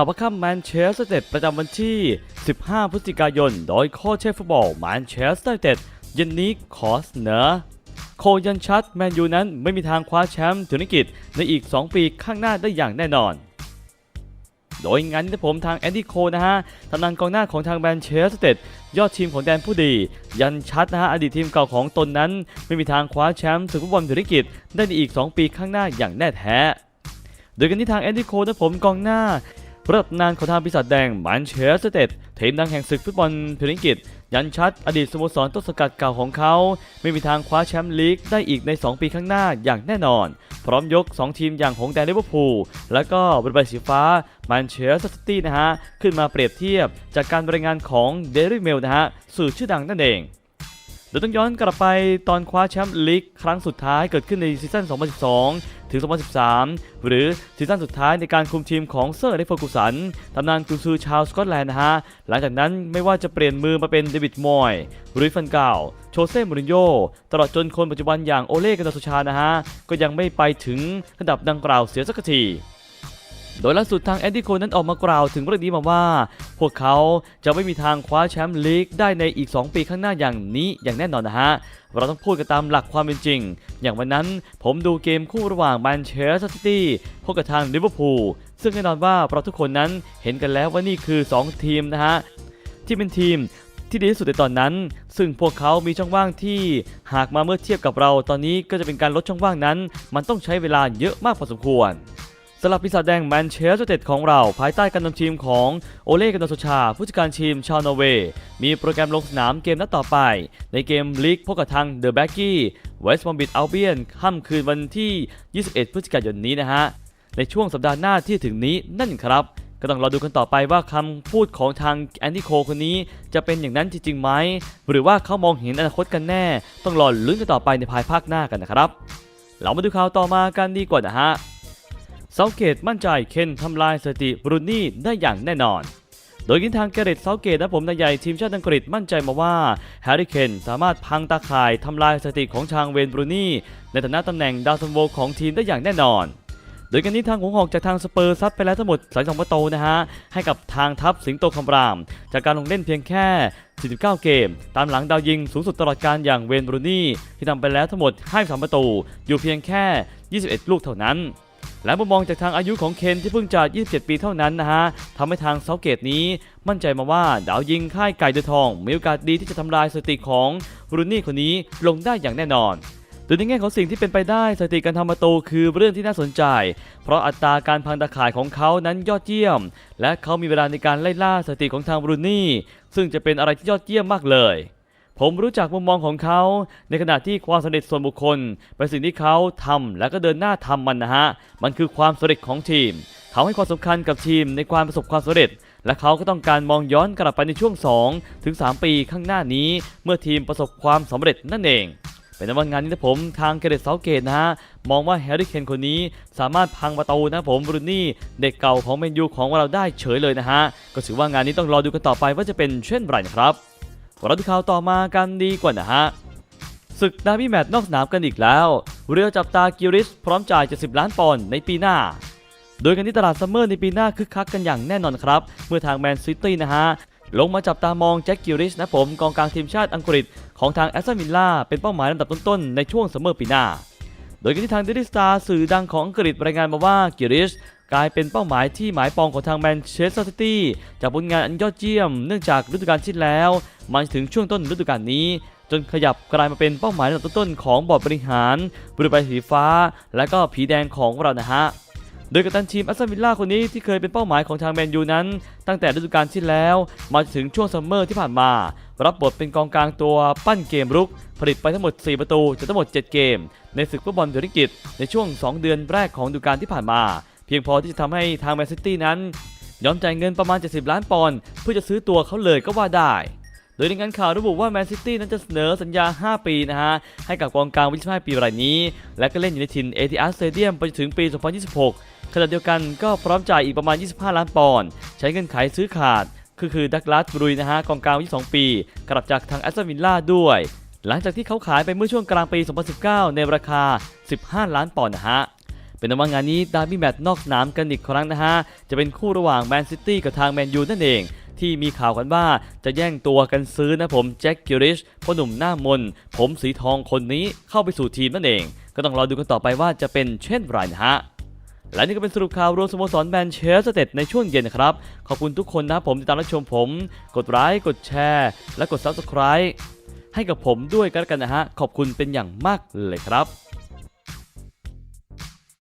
ข่าวประค่ำแมนเชสเตอร์เต็ดประจำวันที่ 15 พฤศจิกายน โดยโค้ชเชฟฟุตบอลแมนเชสเตอร์เต็ดเย็นนี้ขอเสนอโคยันชัดแมนยูนั้นไม่มีทางคว้าแชมป์ถึงนิกิจในอีก 2 ปีข้างหน้าได้อย่างแน่นอน โดยงานนี้ผมทางแอนดี้โคนะฮะตำนานกองหน้าของทางแมนเชสเตอร์ยอดทีมของแดนผู้ดี ยันชัดนะฮะอดีตทีมเก่าของตนนั้น ไม่มีทางคว้าแชมป์ศึกฟุตบอลถึงนิกิจได้ในอีก 2 ปีข้างหน้าอย่างแน่แท้โดยกันที่ทางแอนดี้โคนะผมกองหน้า ระดับนานของทางปีศาจแดงแมนเชสเตอร์ทีมดังแห่งศึกฟุตบอลพรีเมียร์ลีกยันชัดอดีตสโมสรต้นสังกัดเก่าของเขา ไม่มีทางคว้าแชมป์ลีกได้อีกใน 2 ปีข้างหน้าอย่างแน่นอน พร้อมยก 2 ทีมอย่างหงแดงลิเวอร์พูลและก็บริบสีฟ้าแมนเชสเตอร์ซิตี้นะฮะ ขึ้นมาเปรียบเทียบจากการรายงานของเดลิเมลนะฮะสื่อชื่อดังนั่นเอง โดยต้องย้อนกลับไปตอนคว้าแชมป์ลีกครั้งสุดท้ายเกิดขึ้นในซีซั่น 2012 ถึง 2013 หรือซีซั่นสุดท้ายในการคุมทีมของเซอร์เล็กเฟอร์กูสันตำนานกุนซือชาวสกอตแลนด์นะฮะ หลังจากนั้นไม่ว่าจะเปลี่ยนมือมาเป็นเดวิดมอยรุยฟันเกาโชเซ่มูรินโญ่ตลอดจนคนปัจจุบันอย่างโอเล่กันตาสุชานะฮะ ก็ยังไม่ไปถึงระดับดังกล่าวเสียสักที โดยล่าสุดทางแอนดี้โคนั้นออกมากล่าวถึงเรื่องนี้มาว่า พวกเขาจะไม่มีทางคว้าแชมป์ลีกได้ในอีก 2 ปีข้างหน้าอย่างนี้อย่างแน่นอนนะฮะ เราต้องพูดกันตามหลักความเป็นจริง อย่างวันนั้นผมดูเกมคู่ระหว่างแมนเชสเตอร์ซิตี้พบกับทางลิเวอร์พูลซึ่งแน่นอนว่าเราทุกคนนั้นเห็นกันแล้วว่านี่คือ 2 ทีมนะฮะที่เป็นทีมที่ดีที่สุดในตอนนั้น ซึ่งพวกเขามีช่องว่างที่หากมาเมื่อเทียบกับเราตอนนี้ก็จะเป็นการลดช่องว่างนั้น มันต้องใช้เวลาเยอะมากพอสมควร สำหรับปีศาจแดงแมนเชสเตอร์เต็ดของเราภายใต้การนำทีมของโอเล่กันโซชา ผู้จัดการทีมชาวนอร์เวย์มีโปรแกรมลงสนามเกมนัดต่อไป ในเกมลีกพบกับทางเดอะแบ็กกี้เวสต์บอมบิดอัลเบียนค่ำคืนวันที่ 21 พฤศจิกายนนี้นะฮะ ในช่วงสัปดาห์หน้าที่ถึงนี้นั่นครับ ก็ต้องรอดูกันต่อไปว่าคำพูดของทางแอนดี้โคคนนี้จะเป็นอย่างนั้นจริงๆไหมหรือว่าเขามองเห็นอนาคตกันแน่ ต้องรอลุ้นกันต่อไปในภายภาคหน้ากันนะครับเรามาดูข่าวต่อมากันดีกว่านะฮะ เซาเกตมั่นใจเคนทำลายสถิติบรูนี่ได้อย่างแน่นอน โดยกินทางเกเรตเซาเกตและผมนายใหญ่ทีมชาติอังกฤษมั่นใจมาว่าแฮร์รี่เคนสามารถพังตาข่ายทำลายสถิติของชางเวนบรูนี่ในฐานะตำแหน่งดาวซันโวของทีมได้อย่างแน่นอนโดยกันนี้ทางหงหอกจากทางสเปอร์ซัดไปแล้วทั้งหมด 32 ประตูนะฮะ ให้กับทางทัพสิงโตคำราม จากการลงเล่นเพียงแค่ 49 เกม ตามหลังดาวยิงสูงสุดตลอดการอย่างเวนบรูนี่ ที่ทำไปแล้วทั้งหมด 53 ประตู อยู่เพียงแค่ 21 ลูกเท่านั้น และมุมมองจากทางอายุของเคนที่เพิ่งจะ27 ปีเท่านั้นนะฮะทำให้ทางเซาเกตนี้มั่นใจมาว่าดาวยิงค่ายไก่เดือทอง มีโอกาสดีที่จะทำลายสถิติของบรูนี่คนนี้ลงได้อย่างแน่นอนโดยในแง่ของสิ่งที่เป็นไปได้สถิติการทำประตูคือเรื่องที่น่าสนใจ เพราะอัตราการพังตาข่ายของเขานั้นยอดเยี่ยม และเขามีเวลาในการไล่ล่าสถิติของทางบรูนี่ ซึ่งจะเป็นอะไรที่ยอดเยี่ยมมากเลย ผมรู้จักมุมมองของเขา ในขณะที่ความสำเร็จส่วนบุคคล เป็นสิ่งที่เขาทำและก็เดินหน้าทำมันนะฮะ มันคือความสำเร็จของทีม เขาให้ความสำคัญกับทีมในความประสบความสำเร็จ และเขาก็ต้องการมองย้อนกลับไปในช่วง 2 ถึง 3 ปีข้างหน้านี้ เมื่อทีมประสบความสำเร็จนั่นเองเป็นนวันงานนี้นะผมทางเกเรตเซาเกตนะฮะ มองว่าแฮร์รี่เคนคนนี้สามารถพังประตูนะผมบรูนี่เด็กเก่าของแมนยูของเราได้เฉยเลยนะฮะ ก็ถือว่างานนี้ต้องรอดูกันต่อไปว่าจะเป็นเช่นไรนะครับ ราดูข่าวต่อมากันดีกว่านะฮะศึกดาร์บี้แมตช์นอกสนามกันอีกแล้ว เรือจับตากิริสพร้อมจ่าย 70 ล้านปอนด์ในปีหน้า โดยกันที่ตลาดซัมเมอร์ในปีหน้าคึกคักกันอย่างแน่นอนครับ เมื่อทางแมนซิตี้นะฮะ ลงมาจับตามองแจ็คกิริชนะผมกองกลางทีมชาติอังกฤษ ของทางแอสตันวิลล่าเป็นเป้าหมายลำดับต้นๆ ในช่วงซัมเมอร์ปีหน้า โดยกันที่ทางเดลิสตาสื่อดังของอังกฤษรายงานมาว่ากิริช กลายเป็นเป้าหมายที่หมายปองของทางแมนเชสเตอร์ซิตี้จากผลงานอันยอดเยี่ยมเนื่องจากฤดูกาลที่แล้ว มาถึงช่วงต้นฤดูกาลนี้ จนขยับกลายมาเป็นเป้าหมายลำดับต้นๆของบอร์ดบริหารบริบายสีฟ้า และก็ผีแดงของเรานะฮะโดยกัปตันทีมอัสตันวิลล่าคนนี้ที่เคยเป็นเป้าหมายของทางแมนยูนั้น ตั้งแต่ฤดูกาลที่แล้ว มาถึงช่วงซัมเมอร์ที่ผ่านมา รับบทเป็นกองกลางตัวปั้นเกมรุก ผลิตไปทั้งหมด 4 ประตูจากทั้งหมด 7 เกม ในศึกฟุตบอลเดลิกิตในช่วง 2 เดือนแรกของฤดูกาลที่ผ่านมา เพียงพอที่จะทำให้ทางแมนซิตี้นั้นยอมจ่ายเงินประมาณ 70 ล้านปอนด์เพื่อจะซื้อตัวเขาเลยก็ว่าได้ โดยในงานข่าวระบุว่าแมนซิตี้นั้นจะเสนอสัญญา 5 ปีนะฮะ ให้กับกองกลางวัย25ปีรายนี้ และก็เล่นอยู่ในถิ่นเอทิอาร์สเตเดียมไปจนถึงปี 2026 ขณะเดียวกันก็พร้อมจ่ายอีกประมาณ 25 ล้านปอนด์ใช้เงินไขซื้อขาด คือคือดักลาสบรุยนะฮะกองกลางวัย22 ปีกลับจากทางแอสตันวิลล่าด้วย หลังจากที่เขาขายไปเมื่อช่วงกลางปี 2019 ในราคา 15 ล้านปอนด์นะฮะ เป็นว่างานนี้ดาร์บี้แมตช์นอกสนามกันอีกครั้งนะฮะ จะเป็นคู่ระหว่างแมนซิตี้กับทางแมนยูนั่นเอง ที่มีข่าวกันว่าจะแย่งตัวกันซื้อนะผมแจ็คกิริชพ่อหนุ่มหน้ามน ผมสีทองคนนี้เข้าไปสู่ทีมนั่นเอง ก็ต้องรอดูกันต่อไปว่าจะเป็นเช่นไรนะฮะและนี่ก็เป็นสรุปข่าวรวมสโมสรแมนเชสเตอร์ในช่วงเย็นครับ ขอบคุณทุกคนนะผมที่ตามรับชมผม กดไลค์กดแชร์ และกด Subscribe ให้กับผมด้วยกันกันนะฮะ ขอบคุณเป็นอย่างมากเลยครับ